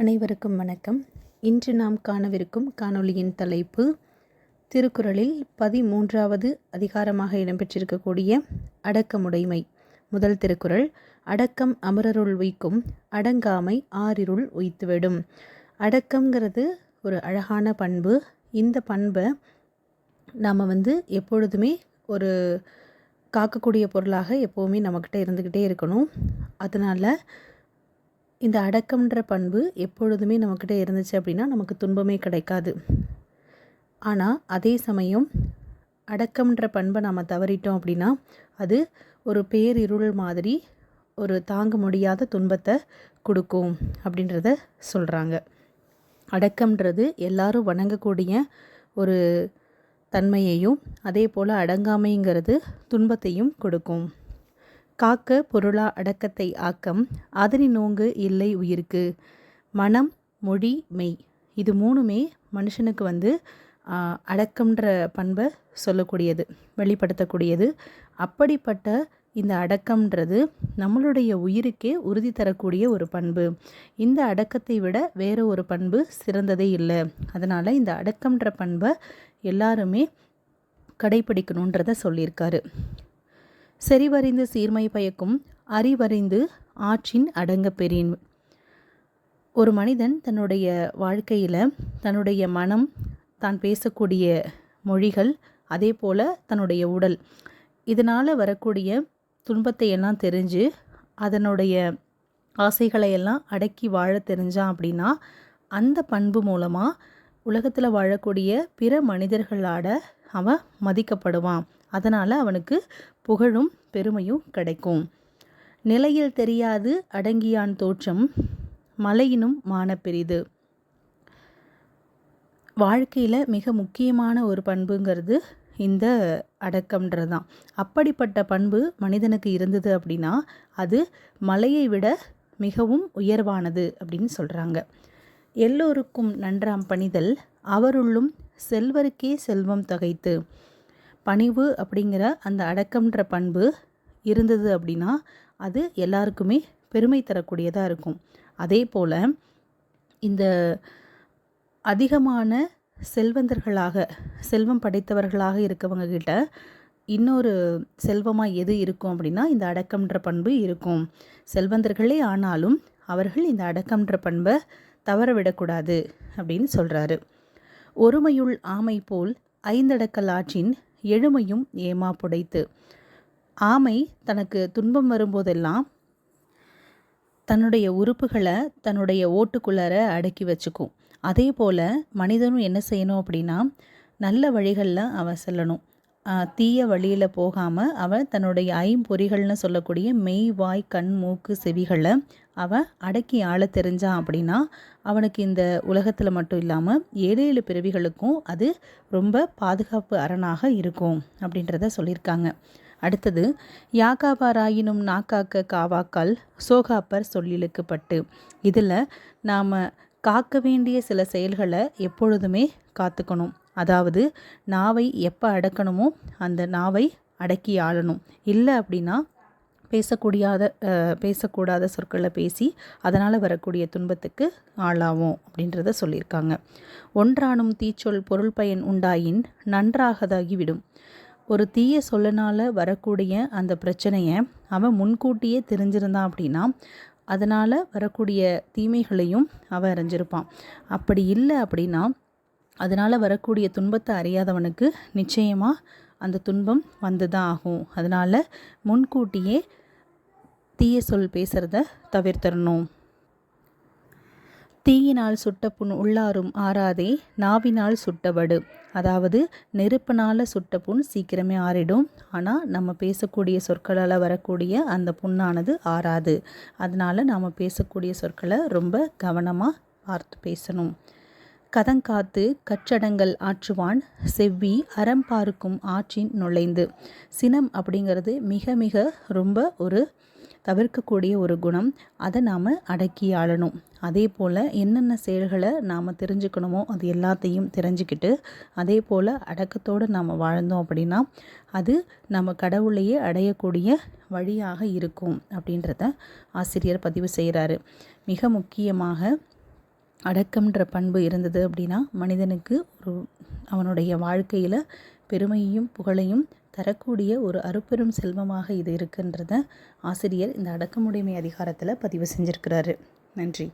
அனைவருக்கும் வணக்கம். இன்று நாம் காணவிருக்கும் காணொளியின் தலைப்பு திருக்குறளில் பதிமூன்றாவது அதிகாரமாக இடம்பெற்றிருக்கக்கூடிய அடக்கமுடைமை. முதல் திருக்குறள் அடக்கம் அமரருள் உய்க்கும் அடங்காமை ஆறிருள் உய்த்துவிடும். அடக்கங்கிறது ஒரு அழகான பண்பு. இந்த பண்பை நாம் வந்து எப்பொழுதுமே ஒரு காக்கக்கூடிய பொருளாக எப்போவுமே நம்மக்கிட்ட இருந்துக்கிட்டே இருக்கணும். அதனால் இந்த அடக்கம்ன்ற பண்பு எப்பொழுதுமே நம்மக்கிட்ட இருந்துச்சு அப்படின்னா நமக்கு துன்பமே கிடைக்காது. ஆனால் அதே சமயம் அடக்கம்ன்ற பண்பை நாம் தவறிட்டோம் அப்படின்னா அது ஒரு பேரிருள் மாதிரி ஒரு தாங்க முடியாத துன்பத்தை கொடுக்கும் அப்படின்றத சொல்கிறாங்க அடக்கம்ன்றது எல்லாரும் வணங்கக்கூடிய ஒரு தன்மையையும் அதே போல் அடங்காமைங்கிறது துன்பத்தையும் கொடுக்கும். காக்க பொருளா அடக்கத்தை ஆக்கம் அதனி நோங்கு இல்லை உயிருக்கு. மனம் மொழி மெய். இது மூணுமே மனுஷனுக்கு வந்து அடக்கம்ன்ற பண்பை சொல்லக்கூடியது வெளிப்படுத்தக்கூடியது. அப்படிப்பட்ட இந்த அடக்கம்ன்றது நம்மளுடைய உயிருக்கே உறுதி தரக்கூடிய ஒரு பண்பு. இந்த அடக்கத்தை விட வேறு ஒரு பண்பு சிறந்ததே இல்லை. அதனால் இந்த அடக்கம்ன்ற பண்பை எல்லாருமே கடைபிடிக்கணுன்றத சொல்லியிருக்காரு. செறிவறிந்து சீர்மை பயக்கும் அறிவறிந்து ஆற்றின் அடங்க பெறின். ஒரு மனிதன் தன்னுடைய வாழ்க்கையில் தன்னுடைய மனம் தான் பேசக்கூடிய மொழிகள் அதே போல் தன்னுடைய உடல் இதனால் வரக்கூடிய துன்பத்தை எல்லாம் தெரிஞ்சு அதனுடைய ஆசைகளை எல்லாம் அடக்கி வாழ தெரிஞ்சான் அப்படின்னா அந்த பண்பு மூலமாக உலகத்தில் வாழக்கூடிய பிற மனிதர்களாட அவன் மதிக்கப்படுவான். அதனால் அவனுக்கு புகழும் பெருமையும் கிடைக்கும். நிலையில் தெரியாது அடங்கியான் தோற்றம் மலையினும் மானப்பெரிது. வாழ்க்கையில் மிக முக்கியமான ஒரு பண்புங்கிறது இந்த அடக்கம்ன்றது தான் அப்படிப்பட்ட பண்பு மனிதனுக்கு இருந்தது அப்படின்னா அது மலையை விட மிகவும் உயர்வானது அப்படின்னு சொல்கிறாங்க எல்லோருக்கும் நன்றாம் பணிதல் அவருள்ளும் செல்வருக்கே செல்வம் தகைத்து. பணிவு அப்படிங்கிற அந்த அடக்கம்ன்ற பண்பு இருந்தது அப்படின்னா அது எல்லாருக்குமே பெருமை தரக்கூடியதாக இருக்கும். அதே போல் இந்த அதிகமான செல்வந்தர்களாக செல்வம் படைத்தவர்களாக இருக்கவங்க கிட்ட இன்னொரு செல்வமாக எது இருக்கும் அப்படின்னா இந்த அடக்கம்ன்ற பண்பு இருக்கும். செல்வந்தர்களே ஆனாலும் அவர்கள் இந்த அடக்கம்ன்ற பண்பை தவற விடக்கூடாது அப்படின்னு சொல்கிறாரு ஒருமையுள் ஆமை போல் ஐந்தடக்கல் ஆற்றின் எழுமையும் ஏமா புடைத்து. ஆமை தனக்கு துன்பம் வரும்போதெல்லாம் தன்னுடைய உறுப்புகளை தன்னுடைய ஓட்டுக்குள்ளார அடக்கி வச்சுக்கும். அதே போல் மனிதனும் என்ன செய்யணும் அப்படின்னா நல்ல வழிகளில் அவன் செல்லணும். தீய வழியில் போகாமல் அவன் தன்னுடைய ஐம்பொறிகள்னு சொல்லக்கூடிய மெய் வாய் கண் மூக்கு செவிகளை அவன் அடக்கி ஆள தெரிஞ்சான் அப்படின்னா அவனுக்கு இந்த உலகத்தில் மட்டும் இல்லாமல் ஏழு ஏழு பிறவிகளுக்கும் அது ரொம்ப பாதுகாப்பு அரணாக இருக்கும் அப்படின்றத சொல்லியிருக்காங்க. அடுத்தது யாகாபாராயினும் நாக்காக்க காவாக்கால் சோகாப்பர் சொல்லிழுக்கப்பட்டு இதில் நாம் காக்க வேண்டிய சில செயல்களை எப்பொழுதுமே காத்துக்கணும். அதாவது நாவை எப்போ அடக்கணுமோ அந்த நாவை அடக்கி ஆளணும். இல்லை அப்படின்னா பேசக்கூடியாத பேசக்கூடாத சொற்களை பேசி அதனால் வரக்கூடிய துன்பத்துக்கு ஆளாகும் அப்படின்றத சொல்லியிருக்காங்க. ஒன்றானும் தீச்சொல் பொருள் பயன் உண்டாயின் நன்றாகதாகிவிடும். ஒரு தீய சொல்லனால் வரக்கூடிய அந்த பிரச்சனையை அவன் முன்கூட்டியே தெரிஞ்சிருந்தான் அப்படின்னா அதனால் வரக்கூடிய தீமைகளையும் அவன் அறிஞ்சிருப்பான். அப்படி இல்லை அப்படின்னா அதனால் வரக்கூடிய துன்பத்தை அறியாதவனுக்கு நிச்சயமாக அந்த துன்பம் வந்து தான் ஆகும். அதனால் முன்கூட்டியே தீய சொல் பேசுகிறத தவிர்த்தரணும். தீயினால் சுட்ட புண் உள்ளாரும் ஆறாதே நாவினால் சுட்டவடு அதாவது நெருப்பினால் சுட்ட புண் சீக்கிரமே ஆறிடும். ஆனால் நம்ம பேசக்கூடிய சொற்களால் வரக்கூடிய அந்த புண்ணானது ஆறாது. அதனால் நாம் பேசக்கூடிய சொற்களை ரொம்ப கவனமாக பார்த்து பேசணும். கதங்காத்து கச்சடங்கள் ஆற்றுவான் செவ்வி அறம் பார்க்கும் ஆற்றின் நுழைந்து. சினம் அப்படிங்கிறது மிக மிக ரொம்ப ஒரு தவிர்க்கக்கூடிய ஒரு குணம் அதை நாம் அடக்கி ஆளணும். அதே போல் என்னென்ன செயல்களை நாம் தெரிஞ்சுக்கணுமோ அது எல்லாத்தையும் தெரிஞ்சுக்கிட்டு அதே போல் அடக்கத்தோடு நாம் வாழ்ந்தோம் அப்படின்னா அது நம்ம கடவுளையே அடையக்கூடிய வழியாக இருக்கும் அப்படின்றத ஆசிரியர் பதிவு செய்கிறாரு மிக முக்கியமாக அடக்கம்ன்ற பண்பு இருந்தது அப்படின்னா மனிதனுக்கு ஒரு அவனுடைய வாழ்க்கையில் பெருமையும் புகழையும் தரக்கூடிய ஒரு அருப்பெரும் செல்வமாக இது இருக்குன்றத ஆசிரியர் இந்த அடக்கமுடைமை அதிகாரத்தில் பதிவு செஞ்சுருக்கிறாரு. நன்றி.